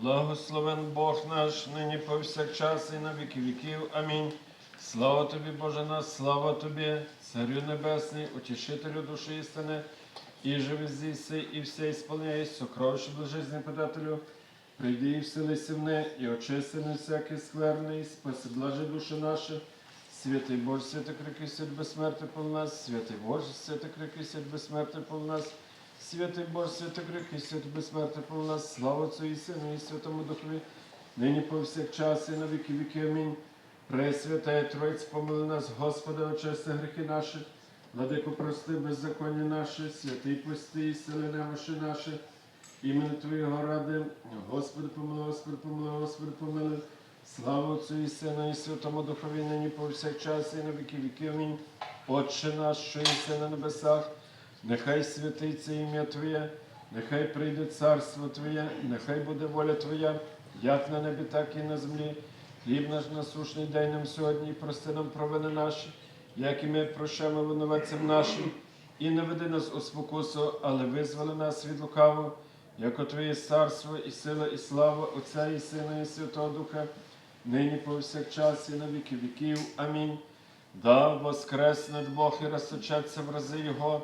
Благословен Бог наш, нині повсякчас і на віки віків. Амінь. Слава тобі, Боже наш, слава тобі, Царю Небесний, утішителю душі істини, і живи здійси, і все ісполняй, сокровище блажезний подателю. Прийди і вселися в не, і очисти не всякий скверний, спаси блажи душі наші. Святий Боже, святий крики, свят безсмертний пол нас, святий Боже, святий крики, свят безсмертний пол нас. Святий Боже, святий крики, святий безсмертний пол нас, слава Отцю і Сину, і Святому Духові, нині повсякчас і на віки віки. Амінь. Пресвятая Троїць, помили нас, Господи, очисти гріхи наші, владику прости, беззаконня наші, святий пусти, і сили немощі наші, імені Твоєго ради, Господи, помилуй, Господи, помилуй, Господи, помилуй. Слава Отцю і Сину, і Святому Духові, нині повсякчас і на віки віки. Амінь. Отче наш, що єси на небесах, нехай святиться ім'я Твоє, нехай прийде царство Твоє, нехай буде воля Твоя, як на небі, так і на землі. Хліб наш насушний дай нам сьогодні, і прости нам провини наші, як і ми прощаємо винуватцям нашим, і не веди нас у спокусу, але визволи нас від лукавого, як Твоє царство, і сила, і слава Отця і Сина, і Святого Духа, нині повсякчас, і на віки віків. Амінь. Да воскресне Бог і розсочаться в рази Його,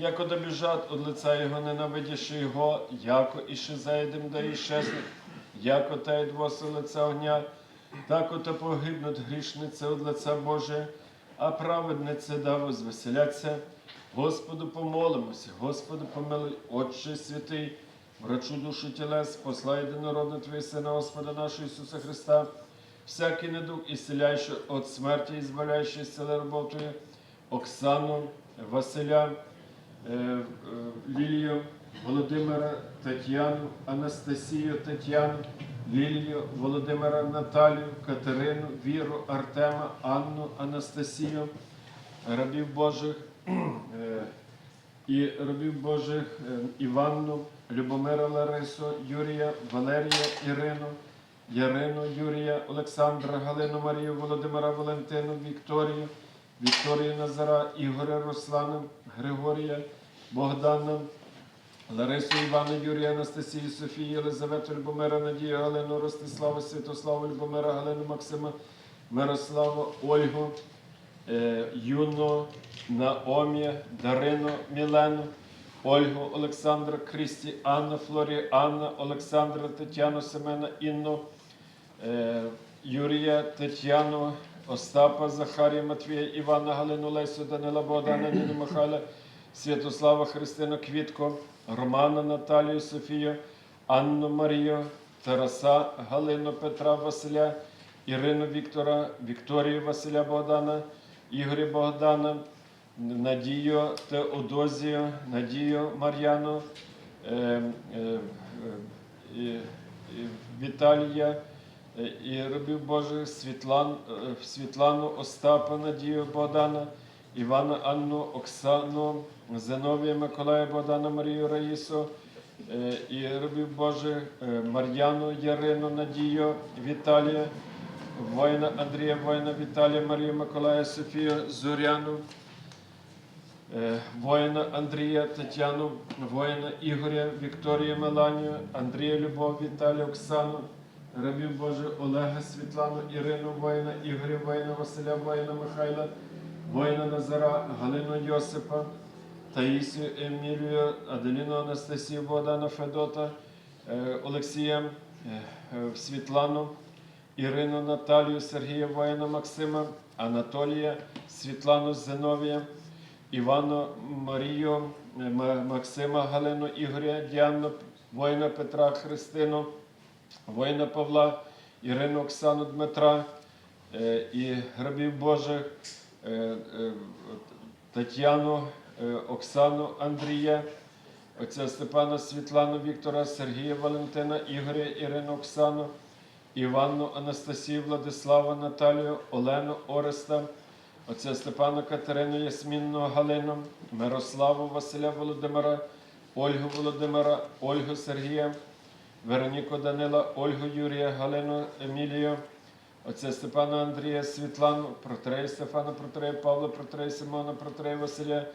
яко добіжать од лица Його, ненавидящи Його, яко і шизаєдем да іщезнуть, яко та й двоси огня, так ото погибнуть грішниці од лиця Боже, а праведниці да возвеселяться. Господу помолимося, Господу помилуй, Отче святий, врачу душу тілес, посла єдинородного Твоє Сина, Господа нашого Ісуса Христа, всякий недуг, ісцеляючи від смерті, і збавляючи сили роботою, Оксану, Василя, Лілію, Володимира, Тетяну, Анастасію, Тетяну, Лілію, Володимира, Наталію, Катерину, Віру, Артема, Анну, Анастасію, рабів Божих. е, і рабів Божих е, Іванну, Любомира Ларису, Юрія, Валерія, Ірину, Ярину, Юрія, Олександра, Галину, Марію, Володимира, Валентину, Вікторію, Вікторію Назара, Ігоря, Руслана, Григорія, Богдана, Ларису, Івана, Юрія, Анастасію, Софію, Єлизавету, Любомира, Надію, Галину, Ростиславу, Святославу, Любомира, Галину, Максима, Мирославу, Ольгу, е, Юно, Наомі, Дарину, Мілену, Ольгу, Олександра, Крісті, Анну, Флорі, Анна, Олександра, Тетяну, Семена, Інну, е, Юрія, Тетяну, Остапа, Захарія, Матвія, Івана, Галину, Лесю, Данила, Богдана, Ніну, Михайла, Святослава, Христину, Квітко, Романа, Наталію, Софію, Анну, Марію, Тараса, Галину, Петра, Василя, Ірину Віктора, Вікторію Василя Богдана, Ігоря Богдана, Надію Теодозію, Надію Мар'яну, е, е, е, Віталія і рабів Божих Світлан, е, Світлану, Остапа, Надію Богдана, Івана Анну, Оксану, Зиновія Миколая Богдана, Марію Раїсу, е, і рабів Божих е, Мар'яну, Ярину, Надію, Віталія, воїна Андрія, воїна Віталія, Марію Миколая, Софію, Зоряну, е, воїна Андрія, Тетяну, воїна Ігоря, Вікторію Меланію, Андрія Любов, Віталія, Оксану, рабів Боже, Олега, Світлану, Ірину, воїна Ігоря, воїна Василя, воїна Михайла, воїна Назара, Галину Йосипа, Таїсію, Емілію, Аделіну Анастасію, Богдана Федота, е, Олексія, е, е, Світлану, Ірину Наталію, Сергія воїна Максима, Анатолія, Світлану Зиновія, Івану Марію, Максима Галину, Ігоря, Діану, воїна Петра Христину, воїна Павла, Ірину Оксану Дмитра е, і грабів Божих, е, е, Тетяну, Оксану Андрія, отця Степана Світлану Віктора, Сергія Валентина, Ігоря, Ірину Оксану, Іванну Анастасію, Владислава Наталію, Олену Ореста, отця Степана Катерину Ясмінну Галину, Мирославу Василя Володимира, Ольгу Володимира, Ольгу Сергія, Вероніку Данила, Ольгу Юрія, Галину Емілію, отця Степана Андрія, Світлану, протрея Стефана, протрея Павла, протрея Симона, протрея Василя,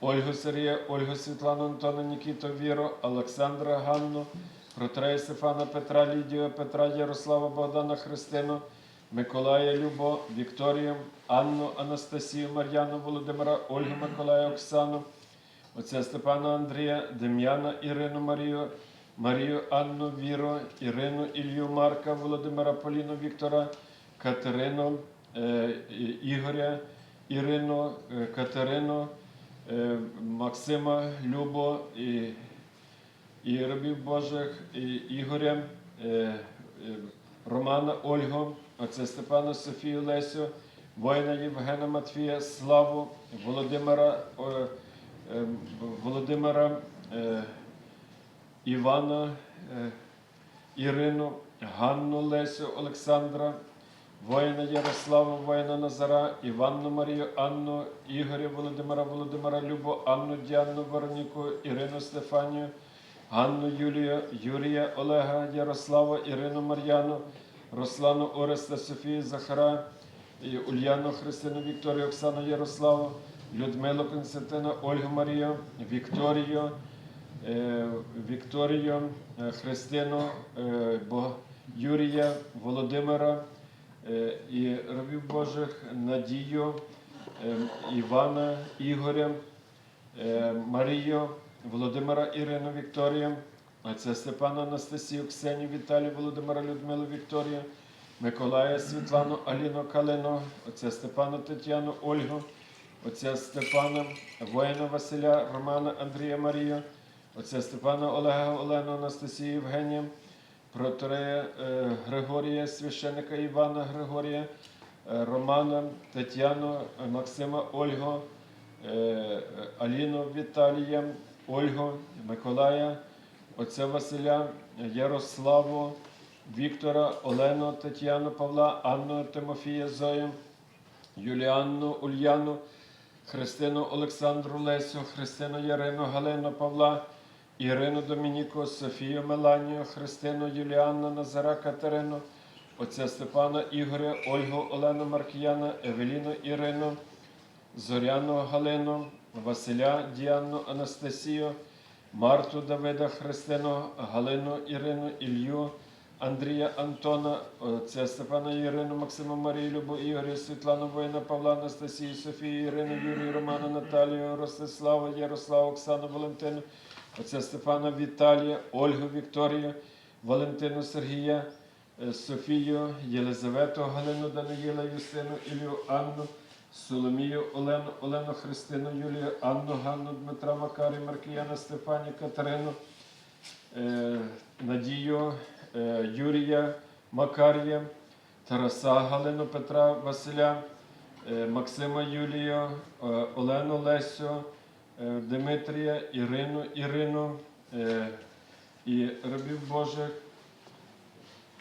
Ольгу Сергія, Ольгу Світлану, Антона, Нікіту, Віру, Олександра, Ганну, Протрея Стефана, Петра, Лідію, Петра, Ярослава, Богдана, Христину, Миколая, Любо, Вікторію, Анну, Анастасію, Мар'яну, Володимира, Ольгу, Миколая, Оксану, отця Степана Андрія, Дем'яна, Ірину, Марію, Марію, Анну, Віру, Ірину, Ілью, Марка, Володимира, Поліну, Віктора, Катерину, е, Ігоря, Ірину, е, Катерину, е, Максима, Любо і, і рабів Божих, і Ігоря, Романа, Ольгу, отця Степана, Софію, Лесю, воїна Євгена Матвія, Славу, Володимира, Володимира Івана, е, Ірину, Ганну Лесю, Олександра, воїна Ярослава, воїна Назара, Іванну Марію, Анну, Ігоря Володимира, Володимира Любу, Анну Діанну Вероніку, Ірину Стефанію, Ганну Юлію, Юрія Олега, Ярослава, Ірину Мар'яну, Руслану Ореста, Софію Захара, Ульяну Христину, Вікторію, Оксану Ярославу, Людмилу Константина, Ольгу Марію, Вікторію, Вікторію, е, Христину, е, Юрія, Володимира е, і рабів Божих Надію, е, Івана, Ігоря, е, Марію, Володимира Ірину Вікторію, отця Степана Анастасію, Ксенію Віталію, Володимира Людмилу Вікторію, Миколая Світлану, Аліну Калину, отця Степана Тетяну, Ольгу, отця Степана, воїна Василя, Романа Андрія Марію, отця Степана Олега Олену Анастасію Євгенія, проторея е, Григорія, священика Івана Григорія, е, Романа, Тетяну, Максима Ольгу, е, Аліну Віталія, Ольгу, Миколая, отця Василя, Ярославу, Віктора, Олену, Тетяну, Павла, Анну, Тимофія, Зою, Юліанну, Ульяну, Христину Олександру Лесю, Христину Ярину, Галину Павла, Ірину Домініку, Софію Меланію, Христину Юліанну, Назара Катерину, отця Степана Ігоря, Ольгу Олену Маркіяна, Евеліну Ірину, Зоряну Галину, Василя Діанну Анастасію, Марту Давида Христину, Галину Ірину, Ілью, Андрія Антона, отця Степана Ірину, Максима Марію, Любу Ігоря, Світлану Воїна, Павла Анастасію, Софію, Ірину, Юрію, Романа, Наталію, Ростислава, Ярославу, Оксану, Валентину, отця Стефана Віталія, Ольгу Вікторію, Валентину Сергія, е, Софію, Єлизавету, Галину Даниїла, Юстину, Ілію, Анну, Соломію, Олену, Олену Христину, Юлію, Анну, Ганну, Дмитра Макарі, Маркіяна, Стефані, Катерину, е, Надію, е, Юрія, Макарія, Тараса, Галину, Петра, Василя, Максима Юлію, Олену Лесю, е, Дмитрія, Ірину, Ірину е, і рабів Божих.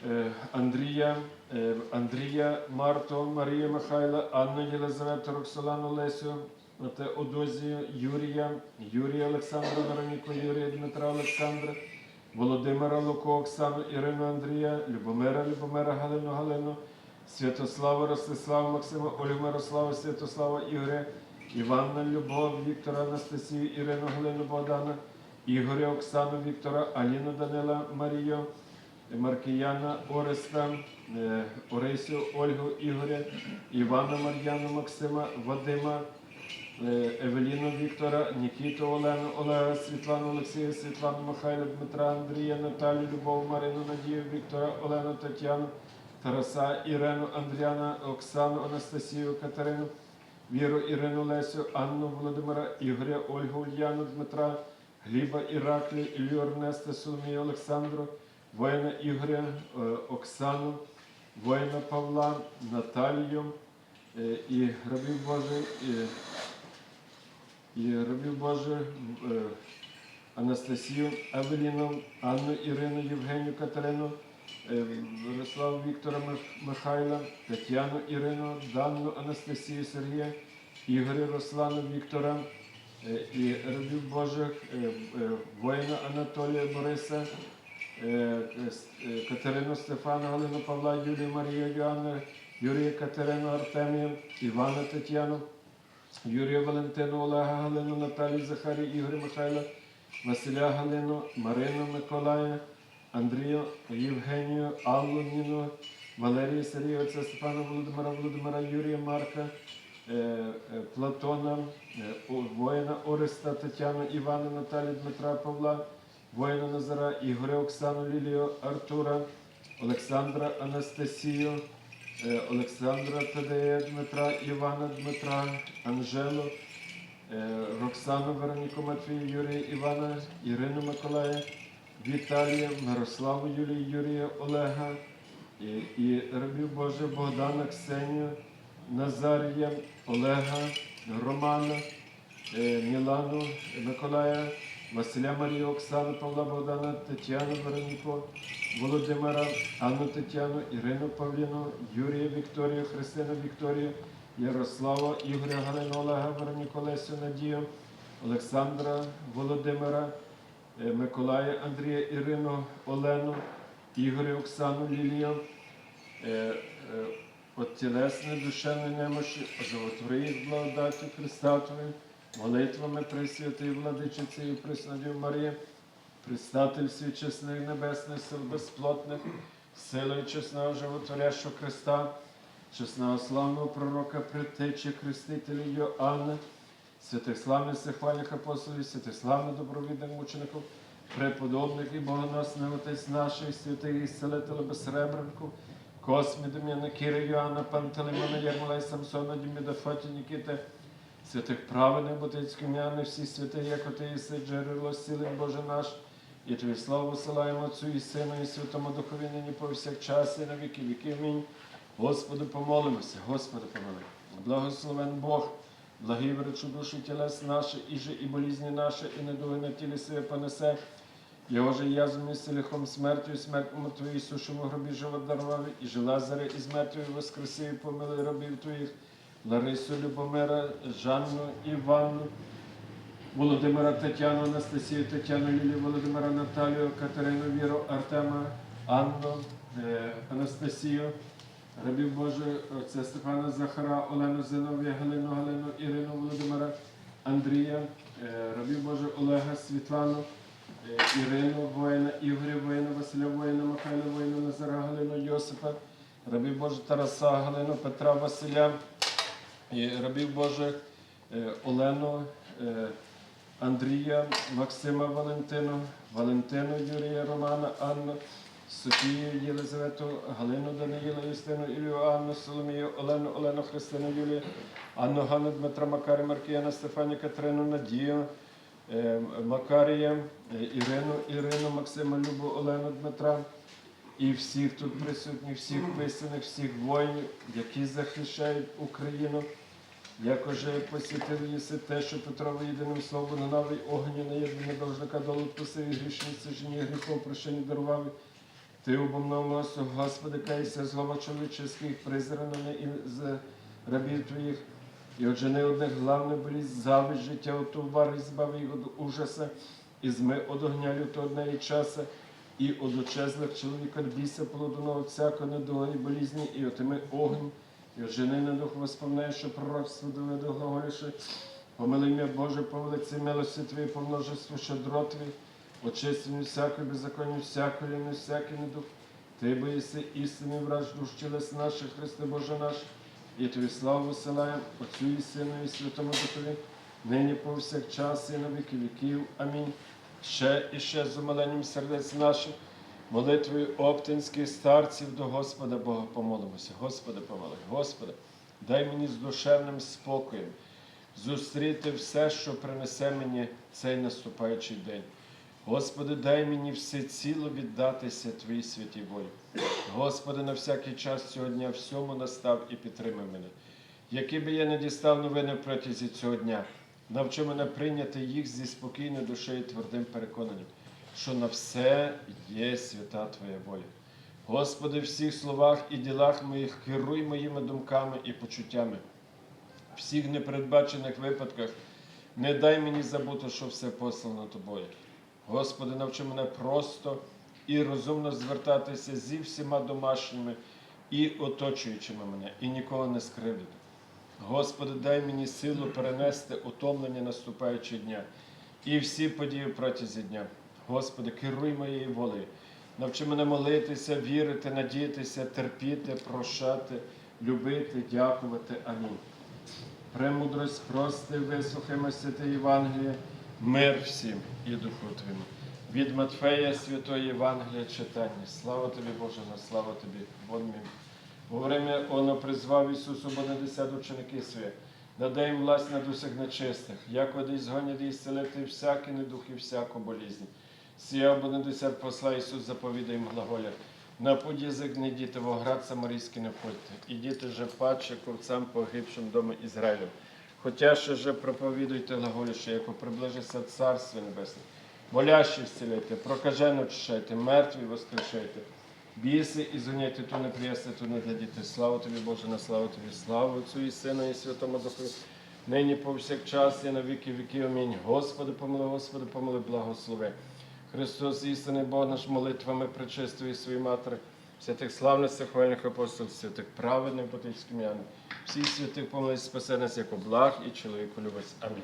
Е, Андрія, Андрія, Марту, Марію Михайла, Анну Єлизавету, Роксолану Лесю, Одозію, Юрія, Юрія Олександра, Вероніку, Юрія Дмитра Олександра, Володимира Луку, Оксану, Ірину Андрія, Любомира, Любомира, Галину, Галину, Святослава, Ростислава, Максима, Ольгу Мирослава, Святослава, Ігоря, Іванна, Любов, Віктора, Анастасію, Ірину, Галину, Богдана, Ігоря, Оксану, Віктора, Аліну, Данила, Марію, Маркіяна, Ореста, е, Орисю, Ольгу, Ігоря, Івана, Мар'яну, Максима, Вадима, е, Евеліну Віктора, Нікіту, Олену, Олега, Світлану, Олексія, Світлану, Михайла, Дмитра, Андрія, Наталію, Любов, Марину, Надію, Віктора, Олену, Тетяну, Тараса, Ірену, Андріана, Оксану, Анастасію, Катерину, Віру, Ірину, Лесю, Анну, Володимира, Ігоря, Ольгу, Ульяну, Дмитра, Гліба, Іраклі, Ілью, Ернеста, Соломію, Олександру, воїна Ігоря, е, Оксану, воїна Павла, Наталію е, і рабів Божих, і, і рабів Божих е, Анастасію, Евеліну, Анну, Ірину, Євгенію, Катерину, е, Віктора Михайла, Тетяну Ірину, Данну Анастасію Сергія, Ігоря Руслану Віктора е, і рабів Божих, е, воїна Анатолія Бориса, Катерину Стефана, Галину Павла, Юлію Марію Йоанна, Юрія Катерину Артемія, Івана Тетяну, Юрія Валентину, Олега Галину, Наталію Захарію, Ігоря Михайла, Василя Галину, Марину Миколая, Андрію, Євгенію, Аллу Ніну, Валерія Сергія, Степана Володимира, Володимира Юрія Марка, е, е, Платона, е, воїна Ореста, Тетяну, Івана, Наталію, Дмитра Павла, воїна Назара, Ігоря, Оксану, Лілію, Артура, Олександра Анастасію, Олександра Тадея, Дмитра, Івана Дмитра, Анжелу, Роксану Вероніку Матвію, Юрія Івана, Ірину Миколая, Віталія, Мирославу Юлію, Юрія Олега, і, і рабів Боже Богдана, Ксенію, Назарія, Олега, Романа, е, Мілану, Миколая, Василя Марію, Оксану, Павла Богдана, Тетяну Вероніку, Володимира, Анну Тетяну, Ірину Павліну, Юрія Вікторію, Христину Вікторію, Ярослава, Ігоря Галину, Олега, Вероніку Лесю, Надію, Олександра Володимира, Миколая, Андрія, Ірину, Олену, Ігоря, Оксану, Лілію, е, е, от тілесної душевної немощі, оживотвори благодаті Христатові, молитвами Пресвятої Владичиці і Преснодів Марії, Предстатель всіх чесних небесних сил безплотних, силою чесного животворящого Христа, чесного славного пророка, предтечі, Хрестителя Йоанна, святих славних всехвальних апостолів, святих славних добровідних мучеників, преподобних і богоносних отець наших, святих і селителя безсребренку, Космі, Дем'яна, Кири, Йоанна, Пантелеймона, Ярмолай, Самсона, Діміда, Фаті, Нікіти, святих праведних Ботицьких м'яни, всі святих, як оти єси, джерело сілень Боже наш, і тобі славу посилаємо Отцю і Сину, і Святому Духові нині повсякчас, і на віки віки. Амінь. Господи, помолимося, Господи, помоли. Благословен Бог, благий врачу душі тілес наші, і же і болізні наші, і недуги на тілі своє понесе. Його же язвами лихом смертю, смерть мертвої, сушому гробі живот дарував, і же Лазаря із мертвої воскресив, і помилуй рабів твоїх, Ларису, Любомира, Жанну, Іванну, Володимира Тетяну, Анастасію, Тетяну, Лілію, Володимира Наталію, Катерину, Віру, Артема, Анну, е, Анастасію, рабів Боже, отця Степана Захара, Олену Зинов'я, Галину, Галину, Ірину, Володимира, Андрія, рабів Боже, Олега, Світлану, Ірину, воїна, Ігоря, воїна, Василя, воїна, Михайла, воїна, Назара, Галину, Йосипа, рабів Боже, Тараса, Галину, Петра, Василя, рабів Божих е, Олену, Андрія, Максима Валентину, Валентину Юрія, Романа, Анну, Софію Єлизавету, Галину Даниїла, Юстину, Ілію, Анну, Соломію, Олену, Олену, Христину, Юлію, Анну, Ганну, Дмитра, Макарі, Маркіяна, Стефані, Катерину, Надію, е, Макарія, е, Ірину, Ірину, Максима, Любу, Олену, Дмитра. І всіх тут присутніх, всіх писаних, всіх воїнів, які захищають Україну. Як уже посвятили єси те, що Петрово єдиним словом на огню на єдине должника долу відпустив і грішниці жені гріхов прощення дарував. Ти обомнов носу, Господи, кайся, злова чоловіческих, призрано не і з рабів твоїх. І отже не одне главне болість, зависть життя, отовар, і збави їх від ужаса, і зми од огня лютого дня і часа, і од очезлих чоловіка біса плодоного всякого недуга і болізні, і отими огонь, і от жени на дух воспоминає, що пророцтво доведе глаголіше. Помили ім'я Боже, по велиці милості Твої, по множеству щедро Твій, очистив всякої беззаконня, всякої не всякий недух. Ти бо єси істинний враж душ тілес наших, Христе Боже наш, і Тобі славу висилаємо, Отцю і Сину, і Святому Духові, нині повсякчас і на віки віків. Амінь. Ще і ще з умиленням сердець наших, молитвою оптинських старців до Господа Бога помолимося. Господи, помилуй, Господи, дай мені з душевним спокоєм зустріти все, що принесе мені цей наступаючий день. Господи, дай мені всеціло віддатися Твоїй святій волі. Господи, на всякий час цього дня всьому настав і підтримай мене. Які би я не дістав новини протязі цього дня, навчи мене прийняти їх зі спокійною душею і твердим переконанням, що на все є свята Твоя воля. Господи, в всіх словах і ділах моїх керуй моїми думками і почуттями. В всіх непередбачених випадках не дай мені забути, що все послано тобою. Господи, навчи мене просто і розумно звертатися зі всіма домашніми і оточуючими мене, і нікого не скривдити. Господи, дай мені силу перенести утомлення наступаючого дня і всі події протязі дня. Господи, керуй моєю волею. Навчи мене молитися, вірити, надіятися, терпіти, прощати, любити, дякувати. Амінь. Премудрость прости, вислухаймо святе Євангеліє, мир всім і духу Твоєму. Від Матфея Святої Євангелія читання. Слава тобі, Боже, на слава тобі, Бон мій. Во время оно призвав Ісусу Бонедесят ученики свої, даде їм власть над усіх нечистих, як води згонять і зцелити всякі недух і всяку болізнь. Сія Бонедесят посла Ісус заповідає їм глаголя. На путь язик не йдіте, в оград самарійський не входьте. Ідіте же паче ковцам погибшим дому Ізраїлю. Хотя ще же проповідуйте глаголіше, яко приближиться Царство Небесне. Молящі зціляйте, прокажено очищайте, мертві воскрешайте. Біси і зуняйте ту неприясне, ту не глядіте. Слава тобі, Боже, на славу тобі, славу Отцю і Сину, і Святому Духу, нині повсякчас і на віки віків. Амінь. Господи, помилуй, Господи, помилуй, благослови. Христос, істинний Бог наш молитвами причистої свої матері, святих славних сихвальних апостолів, святих праведних ботицьких м'ян, всіх святих помилуй, спасе нас, як благ і чоловіку любець. Амінь.